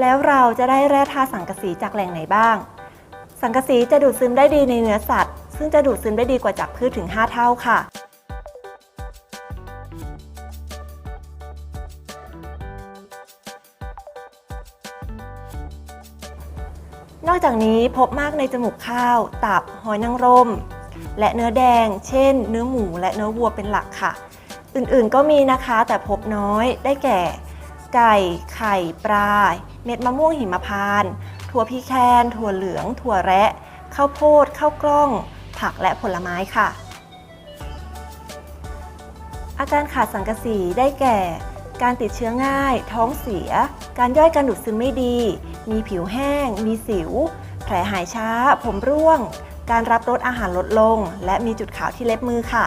แล้วเราจะได้แร่ธาตุสังกะสีจากแหล่งไหนบ้าง สังกะสีจะดูดซึมได้ดีในเนื้อสัตว์ ซึ่งจะดูดซึมได้ดีกว่าจากพืชถึง 5 เท่าค่ะ นอกจากนี้พบมากในจมูกข้าว ตับ หอยนางรม และเนื้อแดง เช่น เนื้อหมูและเนื้อวัวเป็นหลักค่ะ อื่นๆก็มีนะคะแต่พบน้อยได้แก่ ไก่ ไข่ ปลา เม็ดมะม่วงหิมพานต์ถั่วพีแคน ถั่วเหลือง ถั่วแระข้าวโพดข้าวกล้อง ผักและผลไม้ค่ะ อาการขาดสังกะสีได้แก่ การติดเชื้อง่าย ท้องเสีย การย่อยการดูดซึมไม่ดี มีผิวแห้ง มีสิว แผลหายช้า ผมร่วง การรับรสอาหารลดลง และมีจุดขาวที่เล็บมือค่ะ